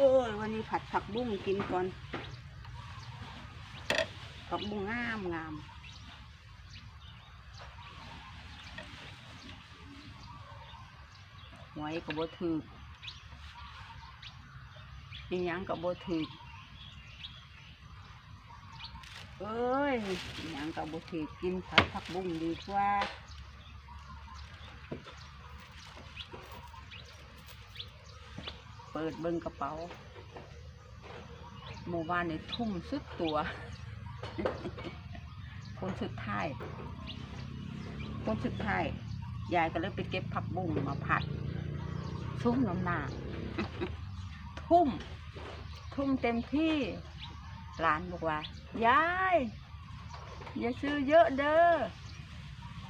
อ้ยวันนี้ผัดผักบุ้งกินก่อน ผักบุ้งงามงามหวยกับบถือกอีหยังกับบถือกเอ้ยยังกับบถือกกินผัดผักบุ้งดีกว่า ปิดเบิ้งกระเป๋าหมู่บ้านในทุ่มสุดตัว คนสุดท้าย คนสุดท้าย ยายก็เลยไปเก็บผักบุ้งมาผัดทุ่มน้ำหนักทุ่ม ทุ่มเต็มที่ หลานบอกว่า ยาย อย่าซื้อเยอะเด้อ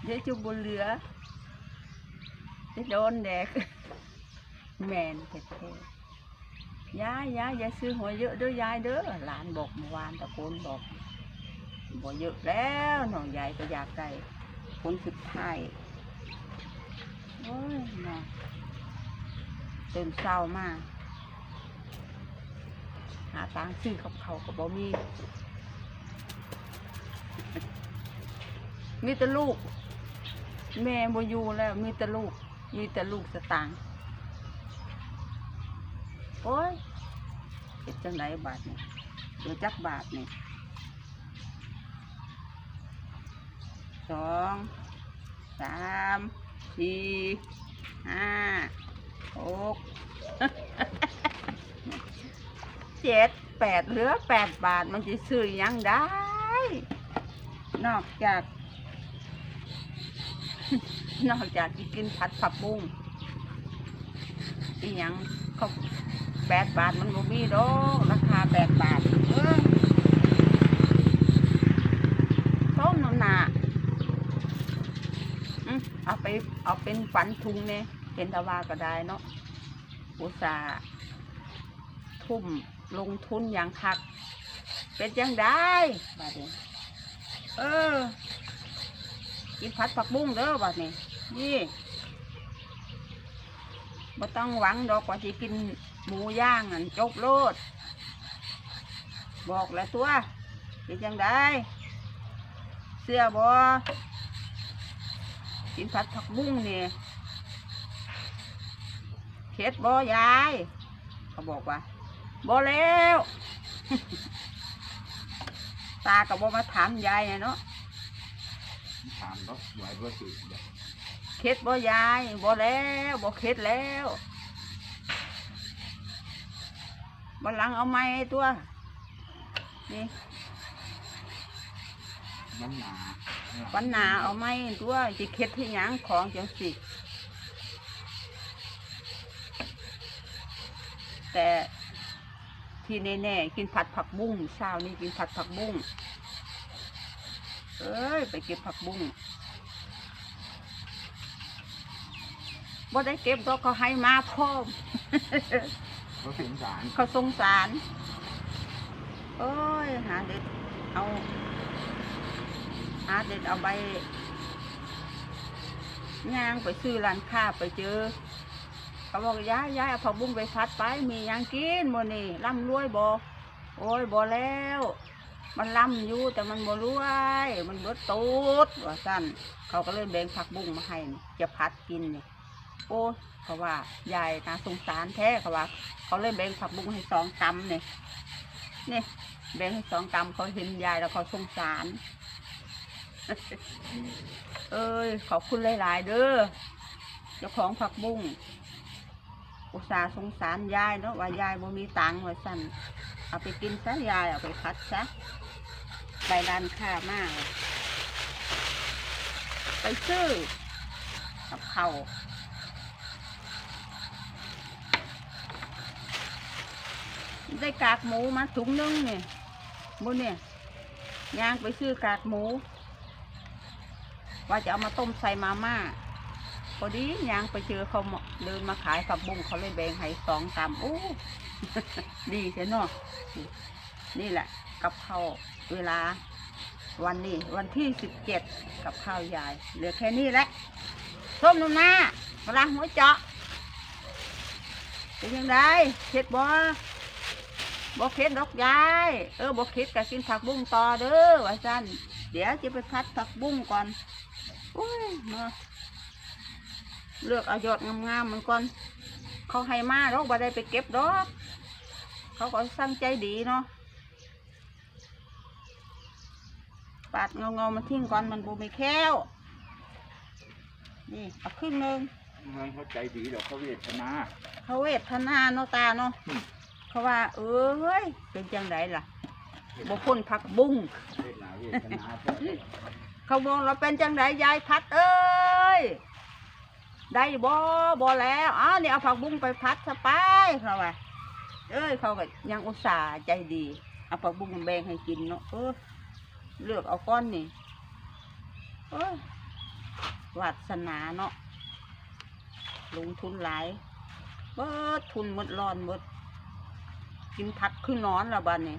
เดี๋ยวจะบนเหลือจะโดนแดก แมนเท่ ยายยายย่าซื้อหวยเยอะเด้อยายเด้อหลานบอกเมื่อวานตะโกนบอกบอกเยอะแล้วน้องยายก็อยากได้ผลสุดท้ายโอ้ยน้องตื่นเศร้ามากหาตังค์ซื้อกับเขาวกับบ่มีมีแต่ลูก แม่บ่อยู่แล้วมีแต่ลูก มีแต่ลูกสตางค์ อ้ยเฮ็ดจังไดบาทนี่เดี๋ยวจักบาทนี่สองสามสี่ห้าหกเจ็ดแปดเหลือแปดบาทมันจะซื้อยังได้ นอกจาก นอกจากจะกินผัดผักบุ้งอีหยังเขา แปดบาทมันบ่มีดอกราคาแปดบาทเออต้มน้ำหนาอืมเอาไปเอาเป็นฝันทุงเนี่ยเป็นตะวาก็ได้เนาะอุตสาทุ่มลงทุนอย่างคัก เป็นยังได้บาดนี้เออ กินผัดผักบุ้งเด้อบาดนี้นี่บ่ต้องหวังดอกกว่าสิกิน หมูย่างอันจกโลด บอกแล้วตัวเป็นยังได้เสื้อบ่กินผัดผักบุ้งนี่เข็ดบ่ยาย เขาบอกว่าบ่แล้ว ตากับบ่มาถามยายอะเนาะถามรถไหวบ่สิเดี๋ยวเข็ดบ่ยายบ่แล้วบ่เข็ดแล้ว บันหลังเอาไม้ตัว นี่มันหนาวันหนาเอาไม้ตัวจะเข็ดที่หยังของจังสิ แต่ที่แน่ๆกินผัดผักบุ้งเช้านี้กินผัดผักบุ้งเอ้ย ไปเก็บผักบุ้งบ่ได้เก็บดอกเขาให้มาพร้อม เขาสงสารเขาสงสารโอ้ยหาเด็ดเอาหาเด็ดเอาใบย่างไปซื้อร้านค้าไปเจอเขาบอกย้ายย้ายเอาผักบุ้งไปพัดไปมียังกินบ่นี่ร่ำรวยบ่โอ้ยบ่แล้ว มันร่ำอยู่แต่มันบ่รวยมันเบิดตูดว่าสั้นเขาก็เลยแบ่งผักบุ้งมาให้จะพัดกินนี่ โอ้เขาว่ายายน่าสงสารแท้เขาว่า เขาเลยแบ่งผักบุ้งให้สองกำเนี่ยนี่แบ่งให้สองกำเขาเห็นยายแล้วเขาสงสาร เอ้ยขอบคุณหลาย ๆ เด้อเจ้าของผักบุ้งอุตส่าห์สงสารยายเนาะว่ายายบ่มีตังค์ว่าสั่นเอาไปกินซะยายเอาไปพัดซะไปร้านค้ามาก ไปซื้อกับเขา ได้กากหมูมาถุงนึงเนี่ยบุเนี่ยย่างไปซื้อกากหมู ว่าจะเอามาต้มใส่มาม่าพอดีย่างไปเจอเขาเดินมาขายผักบุ้งเขาเลยแบ่งให้สองกำโอ้ดีเสียเนาะนี่แหละ กับข้าวเวลา วันนี้ วันที่สิบเจ็ดกับข้าวยาย เหลือแค่นี้แหละส้มนุ่มหน้าปลาหัวเจาะเป็นยังไงเผ็ดบ่ บ่เค็ดดอกยาย เออบ่เค็ดก็กินผักบุ้งต่อเด้อว่าซั่นเดี๋ยวจะไปพัดผักบุ้งก่อนโอ้ยเนาะเลือกเอายอดงามๆมันก่อน เขาให้มาเราบ่ได้ไปเก็บดอก เขาก็สั่งใจดีเนาะปาดเงาๆมาทิ้งก่อนมันบ่มีแค้วนี่เอาครึ่งหนึงมันเข้าใจดีเดี๋ยวเขาเวทนาเขาเวทนาเนาะตาเนาะอืม เขาว่า เอ้ยเป็นจังไดล่ะบ่พ้นผักบุ้งเขาบอกเราเป็นจังไดยายพัดเอ้ยได้บ่บ่แล้วอ้าวนี่เอาผักบุ้งไปพัดซะไปเขาว่าเอ้ยเขาก็ยังอุตส่าห์ใจดี เอาผักบุ้งแบ่งให้กินเนาะเออเลือกเอาก้อนนี่เอ้ยวาสนาเนาะลงทุนหลายเบิดทุนหมดร้อนหมด กินผักคือนอนละบ้านนี่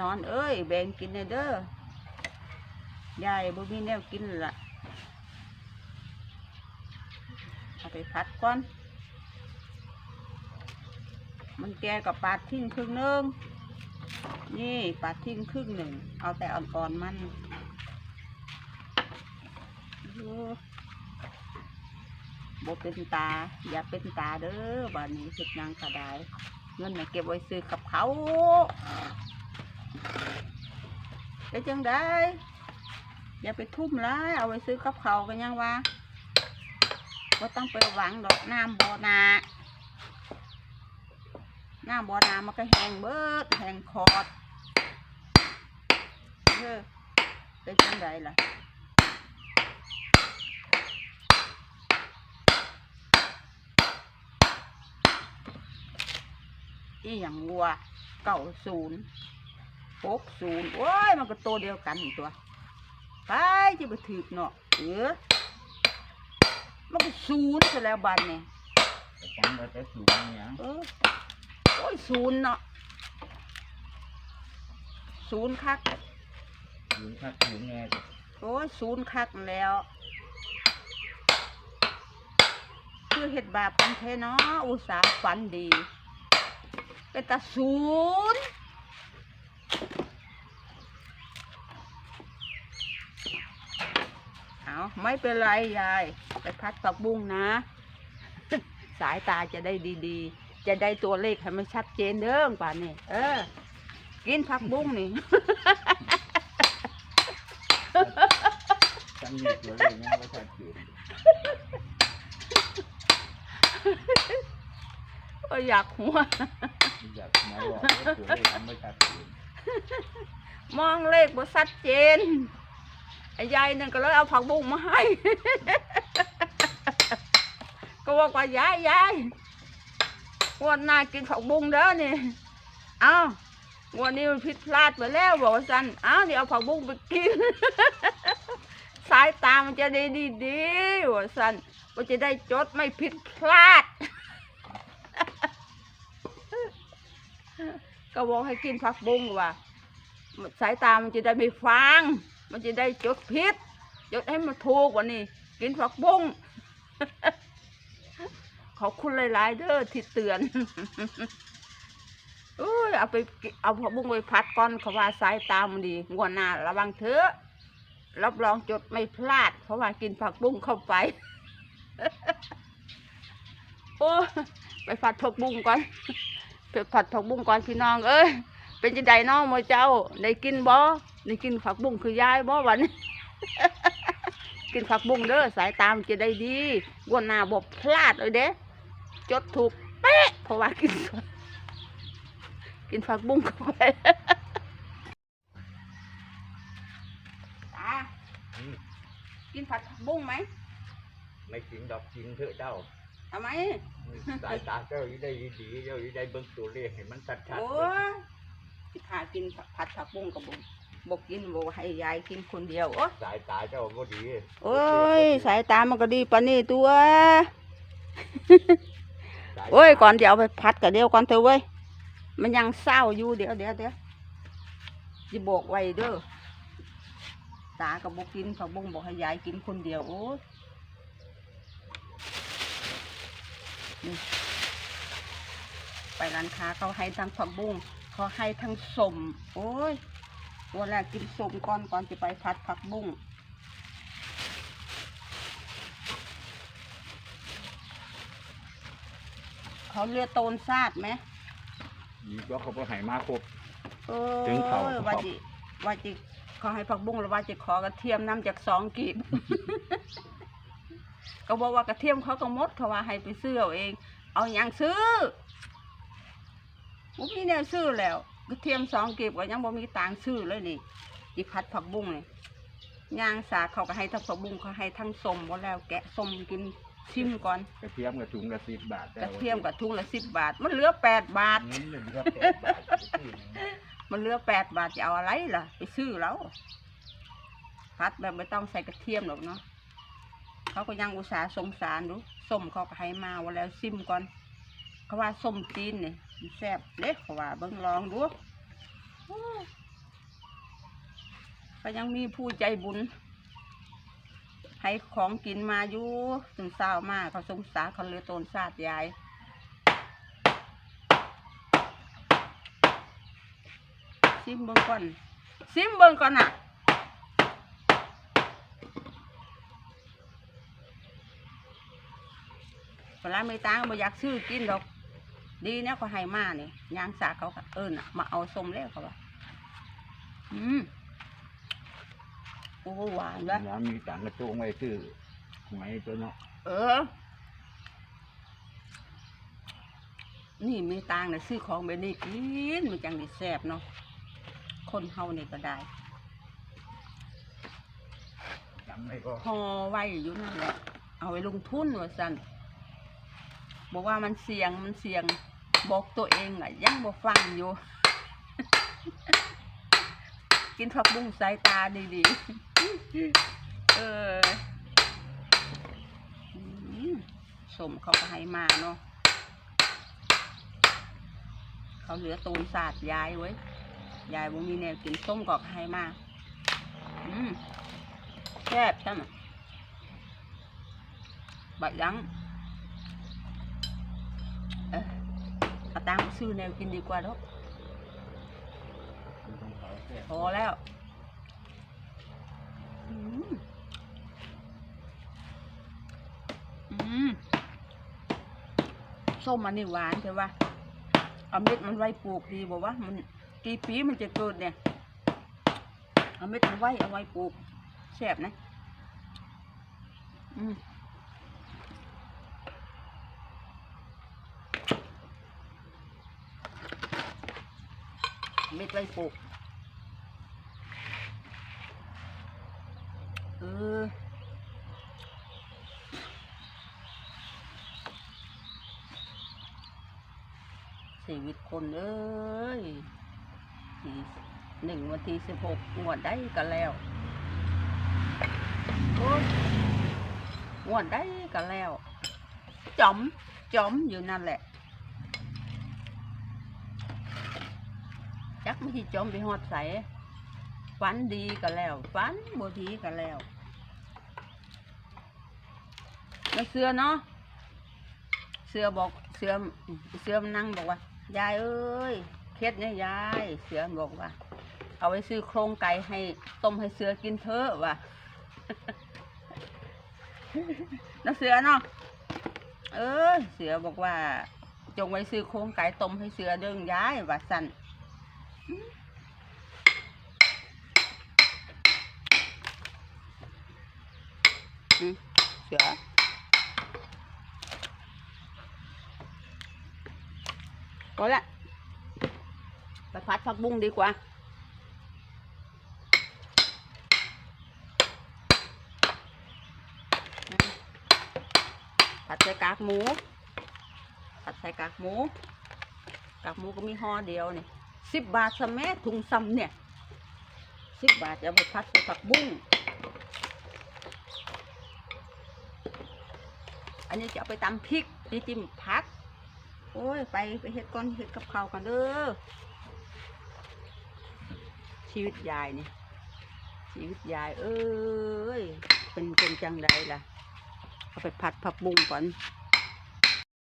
นอนเอ้ย แบ่งกินเด้อยายบ่มีแนวกินละเอาไปพัดก่อน มันแกกับปาดทิ้งครึ่งหนึงนี่ปาดทิ้งครึ่งหนึ่ง เอาแต่อ่อนๆมันเออ บเป็นตา อย่าเป็นตาเด้อบ้านนี้เฮ็ดหยังก็ได้เงินน่ะเก็บไว้ซื้อกับเขาได้จังได้ อย่าไปทุ่มร้ายเอาไว้ซื้อกับเขากันยังวะก็ต้องไปหวังดอกน้ำบอนาน้ำบอนามันก็แห้งเบิดแห้งคอดเออเป็นจังไดล่ะ อีหยังวัวเก่าศูนย์หกศูนย์โอ้ยมันก็ตัวเดียวกันนี่ตัว ไปจะไปถือเนาะเออมันก็ศูนย์ซะแล้วบันเนี่ยแต่จังเราจะสูงเนี่ยเออโอ้ยศูนย์เนาะศูนย์คักสูงคักสูงแง่โอ้ยศูนย์คักแล้วคือเห็ดบาปกันแท้เนาะอุตสาห์ฝันดี เป็นตาศูนย์เอาไม่เป็นไรยาย ไปพัดผักบุ้งนะ สายตาจะได้ดีๆ จะได้ตัวเลขให้มันชัดเจนเด้อป่านนี้เออ กินผักบุ้งนี่จังมีตัวเลยเนี่ยว่าชัดเจนก็อยากหัวอยากมา บอกว่าตัวเลยมันไม่ชัดเจนมองเลขบ่ชัดเจนไอ้ยายนั่นก็เลยเอาผักบุ้งมาให้ ก็บอกว่ายายยายวันหน้ากินผักบุ้งเด้อนี่เอ้าวันนี้มันผิดพลาดไปแล้วบอกว่าสันเอ้าเดี๋ยวเอาผักบุ้งไปกิน สายตามันจะได้ดีๆว่าสันมันจะได้จดไม่ผิดพลาด ก็บอกให้กินผักบุ้งว่าสายตามันจะได้ไม่ฟัง มันจะได้จดผิดจดให้มันถูกวันนี้กินผักบุ้งขอบคุณหลายๆเด้อที่เตือนอุ้ยเอาไปเอาผักบุ้งไปพัดก่อนเขาว่าสายตามันดีงวดหน้าระวังเถอะรับรองจดไม่พลาด เพราะว่ากินผักบุ้งเข้าไปโอ้ไปผัดผักบุ้งก่อน ผัดผักบุ้งก่อนพี่น้องเอ้ยเป็นจังไดน้องโมเจ้าได้กินบ่ได้กินผักบุ้งคือยายบ่วันนี้กินผักบุ้งเด้อสายตามนจะได้ดีงวนหน้าบ่พลาดเลยเด้จดถูกเป๊ะเพราะว่ากิน กินผักบุ้งเข้าไปตากินผัดผักบุ้งไหม ไม่จริงดอกจริงเถอะเจ้า ทำไม สายตาเจ้าอยู่ได้ดีๆเจ้าอยู่ได้เบิ่งตัวเลขให้มันชัดโอ้ๆเลยยถ้ากินผัดผักบุ้งกับบุ้งบอกกินบอกให้ยายกินคนเดียวโอ้ยสายตาเจ้าก็ดี โอ้ย สายตามันก็ดีปานนี่ตัวสายตาโอ้ย ก่อนเดี๋ยวเอาไปพัดกับเดียวก่อนเถอะเว้ย มันยังเศร้าอยู่เดี๋ยวเดี๋ยวเดี๋ยวจะบอกไว้เด้อ ตากับบอกกินผักบุ้งบอกให้ยายกินคนเดียวโอ้ นี่ไปร้านค้าเขาให้ทั้งผักบุ้งเขาให้ทั้งสมโอ้ยวันแรกกินสมก่อนก่อนจะไปพัดผักบุ้งเขาเลือดโตนซาดไหมนี่ก็เขาบ่ให้มาครบเอถึงเขาอว่าจิว่าจิเขาให้ผักบุ้งแล้วว่าจิขอกระเทียมน้ำจากสองกีบ ก็บอกว่ากระเทียมเขาก็หมดเขาว่าให้ไปซื้อเอาเอง เอาอย่างซื้อบ่มีแนวซื้อแล้วกระเทียมสองกีบก็ยังบ่มีตังค์ซื้อเลยนี่จิพัดผักบุ้งนี่ย่างสากเขาก็ให้ทั้งผักบุ้งเขาให้ทั้งสมบ่แล้วแกะสมกินชิมก่อนกระเทียมกับถุงละสิบบาทกระเทียมกับทุงละสิบบาท มันเหลือแปดบาทเงินเหลือแปดบาทที่หนึ่งมันเหลือแปดบาทจะเอาอะไรล่ะ ไปซื้อแล้วพัดแบบไม่ต้องใส่กระเทียมหรอกเนาะ เขาก็ยังอุตส่าห์สงสารดูส้มเขาก็ให้มาว่าแล้วซิมก่อนเขาว่าส้มจีนเนี่ยแซ่บเล็กเขาว่าเบิ่งลองดูโอ้ยก็ยังมีผู้ใจบุญให้ของกินมาอยู่ถึงเศร้ามากเขาสงสารเขาเลือโตนซาดยายซิมเบิ่งก่อนซิมเบิ่งก่อนน่ะ เวลาไม่ตังค์บ่อยากซื้อกินดอก ดีเนี่ยเขาให้มาเนี่ยยางสาเขาก็เอิญน่ะมาเอาส้มแล้วเขาว่าอืมโอ้หวานเลยน้ำมีต่างกระโจงไว้ซื้อไหมตัวเนาะเออ นี่มีตังค์น่ะซื้อของแบบนี้กินมันจังไดีแซ่บเนาะคนเฮานี่ก็ได้จำไม่ก็พอไว้อยู่นั่นแหละ เอาไว้ลงทุนว่าสัน บอกว่ามันเสี่ยงมันเสี่ยงบอกตัวเองอะยังบ่ฟังอยู่ กินผักบุ้งสายตาดีๆ เออสมเขาก็ให้มาเนาะเขาเหลือตูนศาสตร์ยายไว้ยายบ่มีแนวกินส้มก็ให้มาอืมแซ่บใช่ไหมใบยั้งเออเอา ตังค์ซื้อแนวกินดีกว่าเนาะพอแล้วอืมอืมส้มมันนี่หวานใช่ปะเอาเม็ดมันไว้ปลูกดีบอกว่ามันกี่ปีมันจะเกิดเนี่ยเอาเม็ดมันไว้เอาไว้ปลูกแซ่บนะอืมเม็ด ไว้ปลูกเออชีวิตคนเอ้ยที่หนึ่งวันที่สิบหกงวดได้กันแล้วงวดได้กันแล้วจอมจอมอยู่นั่นแหละ จักไม่ที่จอมไปหอดใสฝันดีกันแล้วฝันบ่ดีกันแล้วแล้วเสือเนาะเสือบอกเสือเสือมันนั่งบอกว่ายายเอ้ยเคล็ดเนี่ยยายเสือบอกว่า เอาไว้ซื้อโครงไก่ให้ต้มให้เสือกินเถอะว่ะน้าเสือเนาะเออเสือบอกว่า จงไว้ซื้อโครงไก่ต้มให้เสือเดิงย้ายว่าสัน เสือก็ละไปพัดผักบุ้งดีกว่าผัดใส่กากหมูผัดใส่กากหมูกากหมูก็มีห่อเดียวนี่ สิบบาทสแม่ถุงซ้ำเนี่ยสิบบาทจะไปผัดผักบุ้งอันนี้จะเอาไปตำพริกนี่จิ้มผัก โอ้ย ไปไปเฮ็ดก้อนเฮ็ดกับข้าวกันเด้อชีวิตยายนี่ชีวิตยาย เอ้ยเป็นเป็นจังใดล่ะเอาไปผัดผักบุ้งก่อน